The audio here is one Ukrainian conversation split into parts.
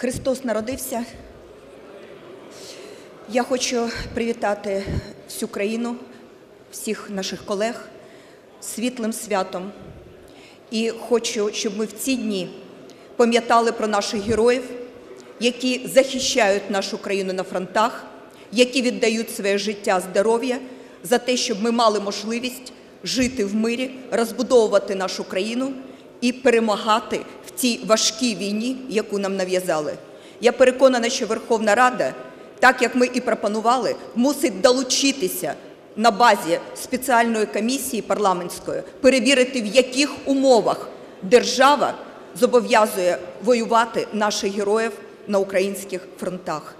Христос народився. Я хочу привітати всю країну, всіх наших колег світлим святом. І хочу, щоб ми в ці дні пам'ятали про наших героїв, які захищають нашу країну на фронтах, які віддають своє життя, здоров'я за те, щоб ми мали можливість жити в мирі, розбудовувати нашу країну і перемагати цій важкій війні, яку нам нав'язали. Я переконана, що Верховна Рада, так як ми і пропонували, мусить долучитися на базі спеціальної комісії парламентської, перевірити, в яких умовах держава зобов'язує воювати наших героїв на українських фронтах.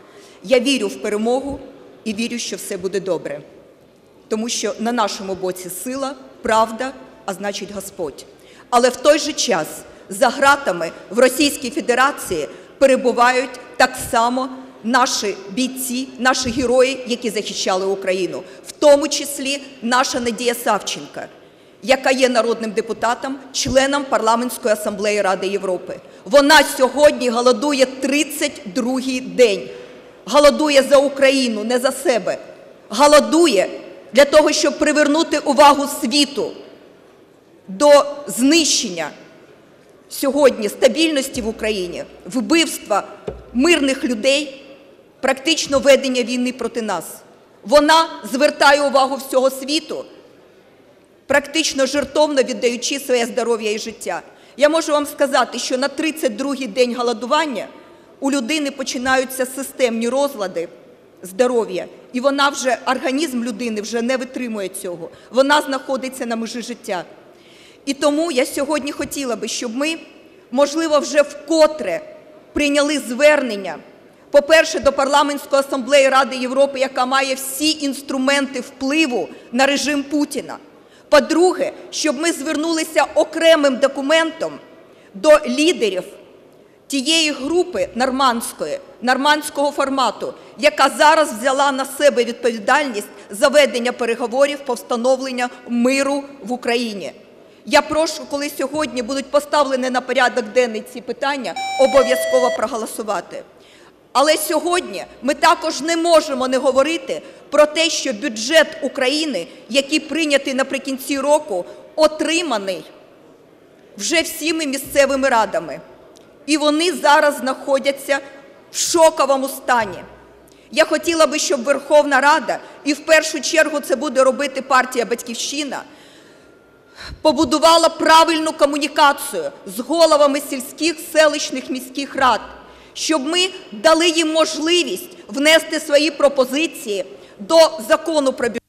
Я вірю в перемогу і вірю, що все буде добре. Тому що на нашому боці сила, правда, а значить Господь. Але в той же час за ґратами в Російській Федерації перебувають так само наші бійці, наші герої, які захищали Україну, в тому числі наша Надія Савченка, яка є народним депутатом, членом парламентської асамблеї Ради Європи. Вона сьогодні голодує 32-й день. Голодує за Україну, не за себе. Голодує для того, щоб привернути увагу світу до знищення сьогодні стабільності в Україні, вбивства мирних людей, практично ведення війни проти нас. Вона звертає увагу всього світу, практично жертовно віддаючи своє здоров'я і життя. Я можу вам сказати, що на 32-й день голодування у людини починаються системні розлади здоров'я, і вона вже, організм людини вже не витримує цього. Вона знаходиться на межі життя. І тому я сьогодні хотіла би, щоб ми, можливо, вже вкотре прийняли звернення, по-перше, до Парламентської асамблеї Ради Європи, яка має всі інструменти впливу на режим Путіна. По-друге, щоб ми звернулися окремим документом до лідерів тієї групи нормандської, нормандського формату, яка зараз взяла на себе відповідальність за ведення переговорів по встановленню миру в Україні. Я прошу, коли сьогодні будуть поставлені на порядок денний ці питання, обов'язково проголосувати. Але сьогодні ми також не можемо не говорити про те, що бюджет України, який прийнятий наприкінці року, отриманий вже всіми місцевими радами. І вони зараз знаходяться в шоковому стані. Я хотіла би, щоб Верховна Рада, і в першу чергу це буде робити партія Батьківщина, побудувала правильну комунікацію з головами сільських, селищних, міських рад, щоб ми дали їм можливість внести свої пропозиції до закону про бюджет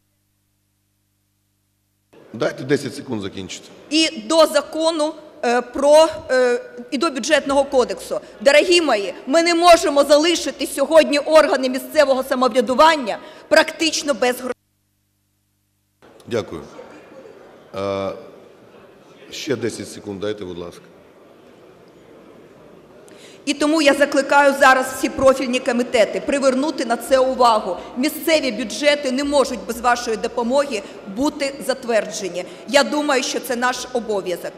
Дайте 10 секунд закінчити. і до закону е, про е, і до бюджетного кодексу. Дорогі мої, ми не можемо залишити сьогодні органи місцевого самоврядування практично без грошей. Дякую. Е, ще 10 секунд дайте, будь ласка. І тому я закликаю зараз всі профільні комітети привернути на це увагу. Місцеві бюджети не можуть без вашої допомоги бути затверджені. Я думаю, що це наш обов'язок.